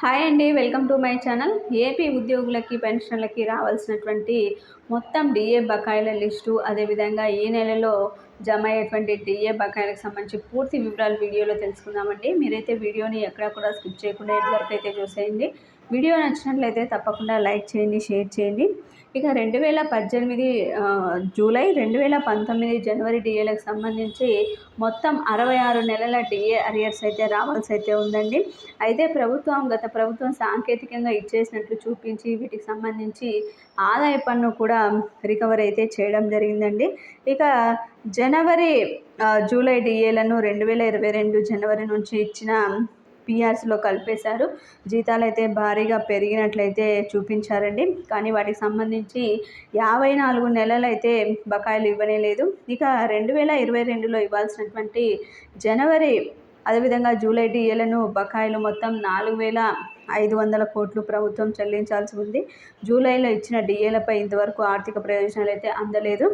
Hi అండి welcome to my channel. AP ఉద్యోగులకి పెన్షన్లకి రావాల్సినటువంటి మొత్తం డిఏ బకాయిల లిస్టు అదేవిధంగా ఈ నెలలో జమ అయ్యేటువంటి డిఏ బకాయిలకు సంబంధించి పూర్తి వివరాలు వీడియోలో తెలుసుకుందామండి. మీరైతే వీడియోని ఎక్కడ కూడా స్కిప్ చేయకుండా ఎంతవరకు అయితే చూసేయండి. వీడియో నచ్చినట్లయితే తప్పకుండా లైక్ చేయండి షేర్ చేయండి. ఇక రెండు వేల పద్దెనిమిది జూలై రెండు వేల పంతొమ్మిది జనవరి డిఏలకు సంబంధించి మొత్తం అరవై ఆరు నెలల డిఏ అరియర్స్ అయితే రావాల్సి అయితే ఉందండి. అయితే ప్రభుత్వం గత ప్రభుత్వం సాంకేతికంగా ఇచ్చేసినట్లు చూపించి వీటికి సంబంధించి ఆదాయ పన్ను కూడా రికవర్ అయితే చేయడం జరిగిందండి. ఇక జనవరి జూలై డిఏలను రెండు వేల ఇరవై రెండు జనవరి నుంచి ఇచ్చిన పిఆర్స్లో కలిపేశారు. జీతాలు అయితే భారీగా పెరిగినట్లయితే చూపించారండి. కానీ వాటికి సంబంధించి యాభై నాలుగు నెలలు అయితే బకాయిలు ఇవ్వనే లేదు. ఇక రెండు వేల ఇరవై రెండులో ఇవ్వాల్సినటువంటి జనవరి అదేవిధంగా జూలై డిఏలను బకాయిలు మొత్తం నాలుగు వేల ఐదు వందల కోట్లు ప్రభుత్వం చెల్లించాల్సి ఉంది. జూలైలో ఇచ్చిన డిఏలపై ఇంతవరకు ఆర్థిక ప్రయోజనాలు అయితే అందలేదు.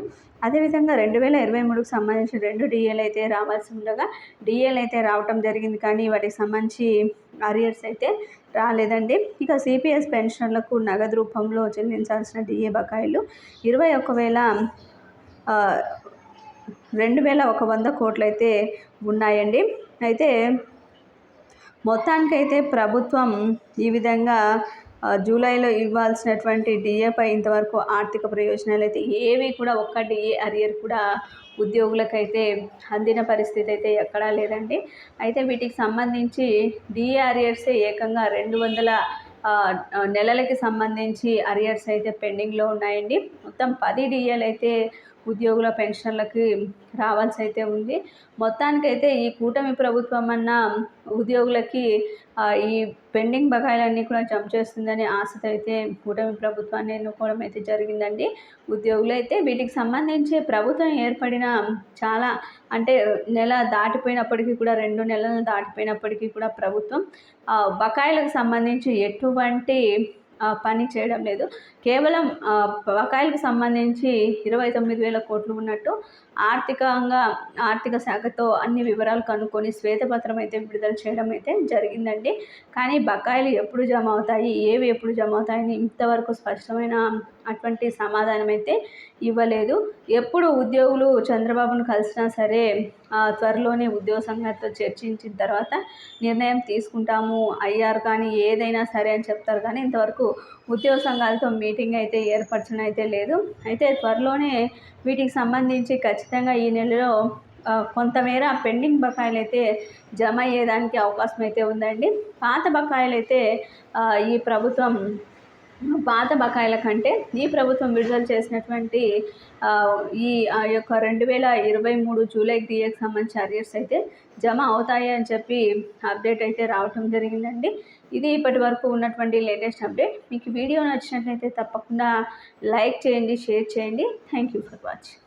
అదేవిధంగా రెండు వేల ఇరవై మూడుకు సంబంధించిన రెండు డిఏలు అయితే రావాల్సి ఉండగా డిఏలు అయితే రావటం జరిగింది కానీ వాటికి సంబంధించి అరియర్స్ అయితే రాలేదండి. ఇక సిపిఎస్ పెన్షన్లకు నగదు రూపంలో చెల్లించాల్సిన డిఏ బకాయిలు ఇరవై ఒక వేల రెండు వేల ఒక వంద కోట్లు అయితే ఉన్నాయండి. అయితే మొత్తానికైతే ప్రభుత్వం ఈ విధంగా జూలైలో ఇవ్వాల్సినటువంటి డిఏపై ఇంతవరకు ఆర్థిక ప్రయోజనాలు అయితే ఏవి కూడా ఒక్క డిఏ అరియర్ కూడా ఉద్యోగులకైతే అందిన పరిస్థితి అయితే ఎక్కడా లేదండి. అయితే వీటికి సంబంధించి డిఏ అరియర్సే ఏకంగా రెండు వందల నెలలకి సంబంధించి అరియర్స్ అయితే పెండింగ్లో ఉన్నాయండి. మొత్తం పది డిఏలు అయితే ఉద్యోగుల పెన్షన్లకి రావాల్సి అయితే ఉంది. మొత్తానికైతే ఈ కూటమి ప్రభుత్వం అన్న ఉద్యోగులకి ఈ పెండింగ్ బకాయిలన్నీ కూడా జమ చేస్తుందనే ఆశతో అయితే కూటమి ప్రభుత్వాన్ని ఎన్నుకోవడం అయితే జరిగిందండి. ఉద్యోగులు అయితే వీటికి సంబంధించి ప్రభుత్వం ఏర్పడిన చాలా అంటే నెల దాటిపోయినప్పటికీ కూడా రెండు నెలలు దాటిపోయినప్పటికీ కూడా ప్రభుత్వం బకాయిలకు సంబంధించి ఎటువంటి పని చేయడం లేదు. కేవలం బకాయిలకు సంబంధించి ఇరవై తొమ్మిది వేల కోట్లు ఉన్నట్టు ఆర్థికంగా ఆర్థిక శాఖతో అన్ని వివరాలు కనుక్కొని శ్వేతపత్రం అయితే విడుదల చేయడం అయితే జరిగిందండి. కానీ బకాయిలు ఎప్పుడు జమ అవుతాయి ఏవి ఎప్పుడు జమ అవుతాయని ఇంతవరకు స్పష్టమైన అటువంటి సమాధానం అయితే ఇవ్వలేదు. ఎప్పుడు ఉద్యోగులు చంద్రబాబును కలిసినా సరే త్వరలోనే ఉద్యోగ సంఘాలతో చర్చించిన తర్వాత నిర్ణయం తీసుకుంటాము. అయ్యారు కానీ ఏదైనా సరే అని చెప్తారు. కానీ ఇంతవరకు ఉద్యోగ సంఘాలతో మీటింగ్ అయితే ఏర్పరచడం అయితే లేదు. అయితే త్వరలోనే వీటికి సంబంధించి ఖచ్చితంగా ఈ నెలలో కొంతమేర పెండింగ్ బకాయిలు అయితే జమ అయ్యేదానికి అవకాశం అయితే ఉందండి. పాత బకాయిలు అయితే ఈ ప్రభుత్వం పాత బకాయిల కంటే ఈ ప్రభుత్వం విడుదల చేసినటువంటి ఈ యొక్క రెండు వేల ఇరవై మూడు జూలై డిఏకి సంబంధించి అరియర్స్ అయితే జమ అవుతాయి అని చెప్పి అప్డేట్ అయితే రావటం జరిగిందండి. ఇది ఇప్పటి వరకు ఉన్నటువంటి లేటెస్ట్ అప్డేట్. మీకు వీడియో నచ్చినట్లయితే తప్పకుండా లైక్ చేయండి షేర్ చేయండి. Thank you for watching.